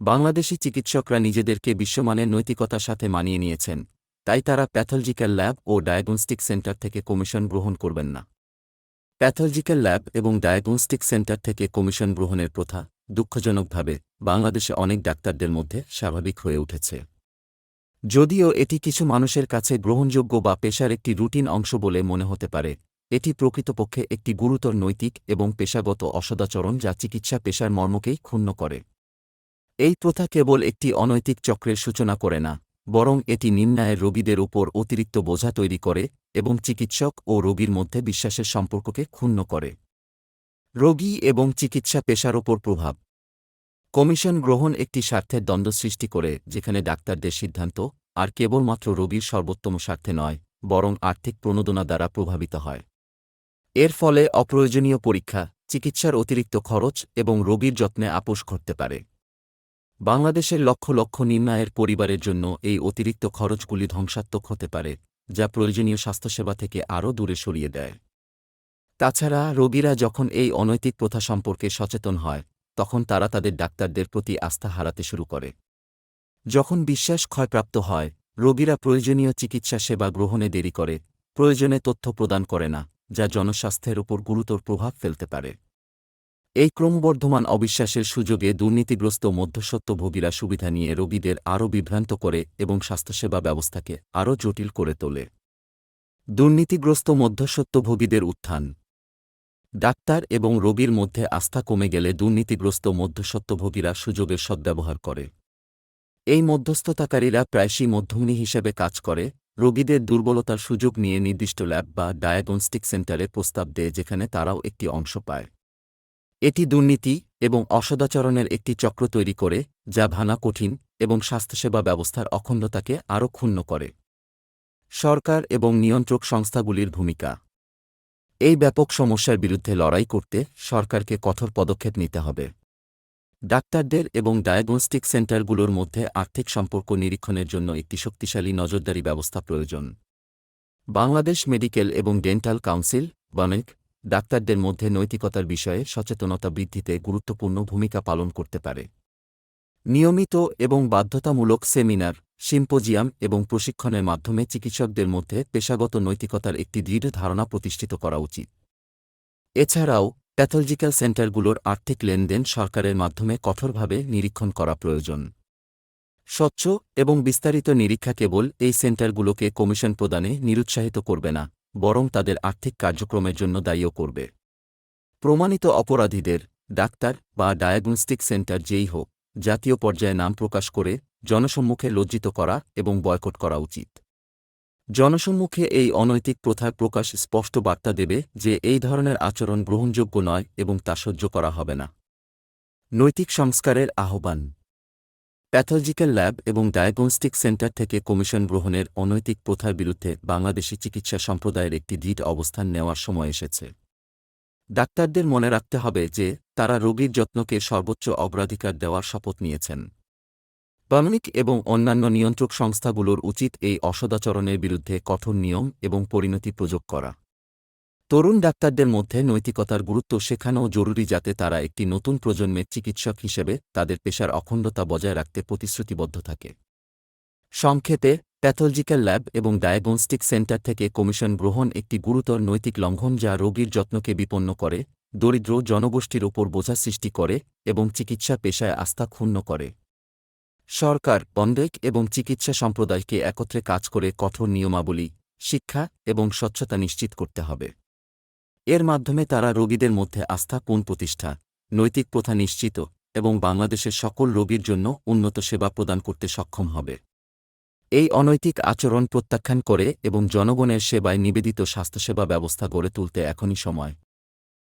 বাংলাদেশি চিকিৎসকরা নিজেদেরকে বিশ্বমানের নৈতিকতার সাথে মানিয়ে নিয়েছেন, তাই তারা প্যাথলজিক্যাল ল্যাব ও ডায়াগনস্টিক সেন্টার থেকে কমিশন গ্রহণ করবেন না। প্যাথলজিক্যাল ল্যাব এবং ডায়াগনস্টিক সেন্টার থেকে কমিশন গ্রহণের প্রথা দুঃখজনকভাবে বাংলাদেশে অনেক ডাক্তারদের মধ্যে স্বাভাবিক হয়ে উঠেছে। যদিও এটি কিছু মানুষের কাছে গ্রহণযোগ্য বা পেশার একটি রুটিন অংশ বলে মনে হতে পারে, এটি প্রকৃতপক্ষে একটি গুরুতর নৈতিক এবং পেশাগত অসদাচরণ যা চিকিৎসা পেশার মর্মকেই ক্ষুণ্ণ করে। এই প্রথা কেবল একটি অনৈতিক চক্রের সূচনা করে না, বরং এটি নিম্নায়ের রোগীদের উপর অতিরিক্ত বোঝা তৈরি করে এবং চিকিৎসক ও রোগীর মধ্যে বিশ্বাসের সম্পর্ককে ক্ষুণ্ণ করে। রোগী এবং চিকিৎসা পেশার ওপর প্রভাব। কমিশন গ্রহণ একটি স্বার্থের দ্বন্দ্ব সৃষ্টি করে, যেখানে ডাক্তারদের সিদ্ধান্ত আর কেবলমাত্র রোগীর সর্বোত্তম স্বার্থে নয়, বরং আর্থিক প্রণোদনা দ্বারা প্রভাবিত হয়। এর ফলে অপ্রয়োজনীয় পরীক্ষা, চিকিৎসার অতিরিক্ত খরচ এবং রোগীর যত্নে আপোষ ঘটতে পারে। বাংলাদেশের লক্ষ লক্ষ নিম্নায়ের পরিবারের জন্য এই অতিরিক্ত খরচগুলি ধ্বংসাত্মক হতে পারে, যা প্রয়োজনীয় স্বাস্থ্যসেবা থেকে আরও দূরে সরিয়ে দেয়। তাছাড়া, রোগীরা যখন এই অনৈতিক প্রথা সম্পর্কে সচেতন হয়, তখন তারা তাদের ডাক্তারদের প্রতি আস্থা হারাতে শুরু করে। যখন বিশ্বাস ক্ষয়প্রাপ্ত হয়, রোগীরা প্রয়োজনীয় চিকিৎসা সেবা গ্রহণে দেরি করে, প্রয়োজনে তথ্য প্রদান করে না, যা জনস্বাস্থ্যের উপর গুরুতর প্রভাব ফেলতে পারে। এই ক্রমবর্ধমান অবিশ্বাসের সুযোগে দুর্নীতিগ্রস্ত মধ্যস্বত্বভোগীরা সুবিধা নিয়ে রোগীদের আরও বিভ্রান্ত করে এবং স্বাস্থ্যসেবা ব্যবস্থাকে আরও জটিল করে তোলে। দুর্নীতিগ্রস্ত মধ্যস্বত্বভোগীদের উত্থান। ডাক্তার এবং রোগীর মধ্যে আস্থা কমে গেলে দুর্নীতিগ্রস্ত মধ্যস্বত্বভোগীরা সুযোগের সদ্ব্যবহার করে। এই মধ্যস্থতাকারীরা প্রায়শই মধ্যমণি হিসেবে কাজ করে, রোগীদের দুর্বলতার সুযোগ নিয়ে নির্দিষ্ট ল্যাব বা ডায়াগনস্টিক সেন্টারে প্রস্তাব দেয় যেখানে তারাও একটি অংশ পায়। এটি দুর্নীতি এবং অসদাচরণের একটি চক্র তৈরি করে, যা ভানা কঠিন এবং স্বাস্থ্যসেবা ব্যবস্থার অখণ্ডতাকে আরও ক্ষুণ্ণ করে। সরকার এবং নিয়ন্ত্রক সংস্থাগুলির ভূমিকা। এই ব্যাপক সমস্যার বিরুদ্ধে লড়াই করতে সরকারকে কঠোর পদক্ষেপ নিতে হবে। ডাক্তারদের এবং ডায়াগনস্টিক সেন্টারগুলোর মধ্যে আর্থিক সম্পর্ক নিরীক্ষণের জন্য একটি শক্তিশালী নজরদারি ব্যবস্থা প্রয়োজন। বাংলাদেশ মেডিকেল এবং ডেন্টাল কাউন্সিল, বনেক ডাক্তারদের মধ্যে নৈতিকতার বিষয়ে সচেতনতা বৃদ্ধিতে গুরুত্বপূর্ণ ভূমিকা পালন করতে পারে। নিয়মিত এবং বাধ্যতামূলক সেমিনার, সিম্পোজিয়াম এবং প্রশিক্ষণের মাধ্যমে চিকিৎসকদের মধ্যে পেশাগত নৈতিকতার একটি দৃঢ় ধারণা প্রতিষ্ঠিত করা উচিত। এছাড়াও, প্যাথলজিক্যাল সেন্টারগুলোর আর্থিক লেনদেন সরকারের মাধ্যমে কঠোরভাবে নিরীক্ষণ করা প্রয়োজন। স্বচ্ছ এবং বিস্তারিত নিরীক্ষা কেবল এই সেন্টারগুলোকে কমিশন প্রদানে নিরুৎসাহিত করবে না। বরং তাদের আর্থিক কার্যক্রমের জন্য দায়ীও করবে। প্রমাণিত অপরাধীদের, ডাক্তার বা ডায়াগনস্টিক সেন্টার যেই হোক, জাতীয় পর্যায়ে নাম প্রকাশ করে জনসম্মুখে লজ্জিত করা এবং বয়কট করা উচিত। জনসম্মুখে এই অনৈতিক প্রথার প্রকাশ স্পষ্ট বার্তা দেবে যে এই ধরনের আচরণ গ্রহণযোগ্য নয় এবং তা সহ্য করা হবে না। নৈতিক সংস্কারের আহ্বান। প্যাথলজিক্যাল ল্যাব এবং ডায়াগনস্টিক সেন্টার থেকে কমিশন গ্রহণের অনৈতিক প্রথার বিরুদ্ধে বাংলাদেশি চিকিৎসা সম্প্রদায়ের একটি দৃঢ় অবস্থান নেওয়ার সময় এসেছে। ডাক্তারদের মনে রাখতে হবে যে, তারা রোগীর যত্নকে সর্বোচ্চ অগ্রাধিকার দেওয়ার শপথ নিয়েছেন। বামনিক এবং অন্যান্য নিয়ন্ত্রক সংস্থাগুলোর উচিত এই অসদাচরণের বিরুদ্ধে কঠোর নিয়ম এবং পরিণতি প্রযোগ করা। তরুণ ডাক্তারদের মধ্যে নৈতিকতার গুরুত্ব শেখানো জরুরি যাতে তারা একটি নতুন প্রজন্মের চিকিৎসক হিসেবে তাদের পেশার অখণ্ডতা বজায় রাখতে প্রতিশ্রুতিবদ্ধ থাকে। সংক্ষেপে, প্যাথলজিক্যাল ল্যাব এবং ডায়াগনস্টিক সেন্টার থেকে কমিশন গ্রহণ একটি গুরুতর নৈতিক লঙ্ঘন যা রোগীর যত্নকে বিপন্ন করে, দরিদ্র জনগোষ্ঠীর ওপর বোঝা সৃষ্টি করে এবং চিকিৎসা পেশায় আস্থা ক্ষুণ্ণ করে। সরকার, বন্দেক এবং চিকিৎসা সম্প্রদায়কে একত্রে কাজ করে কঠোর নিয়মাবলী, শিক্ষা এবং স্বচ্ছতা নিশ্চিত করতে হবে। এর মাধ্যমে তারা রোগীদের মধ্যে আস্থা পুনঃপ্রতিষ্ঠা নৈতিক প্রথা নিশ্চিত এবং বাংলাদেশের সকল রোগীর জন্য উন্নত সেবা প্রদান করতে সক্ষম হবে। এই অনৈতিক আচরণ প্রত্যাখ্যান করে এবং জনগণের সেবায় নিবেদিত স্বাস্থ্যসেবা ব্যবস্থা গড়ে তুলতে এখনই সময়।